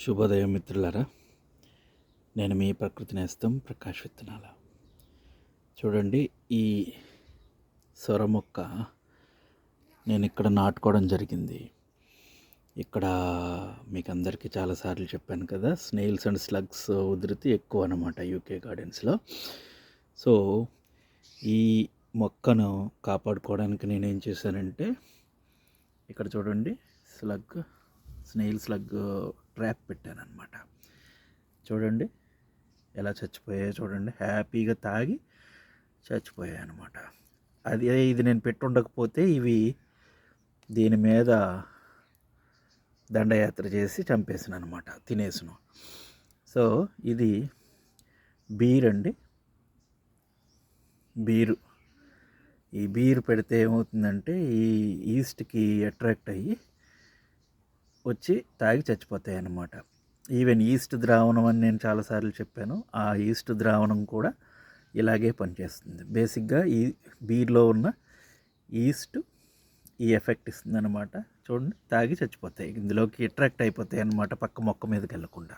శుభోదయం మిత్రులారా నేను మీ ప్రకృతి నేస్తం ప్రకాష్ విత్తనాల. చూడండి ఈ సొర మొక్క నేను ఇక్కడ నాటుకోవడం జరిగింది. ఇక్కడ మీకు అందరికీ చాలాసార్లు చెప్పాను కదా స్నేల్స్ అండ్ స్లగ్స్ ఉధృతి ఎక్కువ అనమాట యూకే గార్డెన్స్లో. సో ఈ మొక్కను కాపాడుకోవడానికి నేను ఏం చేశానంటే ఇక్కడ చూడండి స్లగ్ స్నేల్ స్లగ్ ట్రాప్ పెట్టాను అనమాట చూడండి ఎలా చచ్చిపోయాయో చూడండి. హ్యాపీగా తాగి చచ్చిపోయాయి అనమాట అది ఇది నేను పెట్టుండకపోతే ఇవి దీని మీద దండయాత్ర చేసి చంపేసిన అనమాట తినేసిన సో ఇది బీర్ అండి. బీరు. ఈ బీరు పెడితే ఏమవుతుందంటే ఈ ఈస్ట్కి అట్రాక్ట్ అయ్యి వచ్చి తాగి చచ్చిపోతాయి అన్నమాట ఈవెన్ ఈస్ట్ ద్రావణం అని నేను చాలాసార్లు చెప్పాను. ఆ ఈస్ట్ ద్రావణం కూడా ఇలాగే పనిచేస్తుంది. బేసిక్గా ఈ బీర్లో ఉన్న ఈస్ట్ ఈ ఎఫెక్ట్ ఇస్తుంది అనమాట చూడండి తాగి చచ్చిపోతాయి. ఇందులోకి అట్రాక్ట్ అయిపోతాయి అన్నమాట పక్క మొక్క మీదకి వెళ్ళకుండా.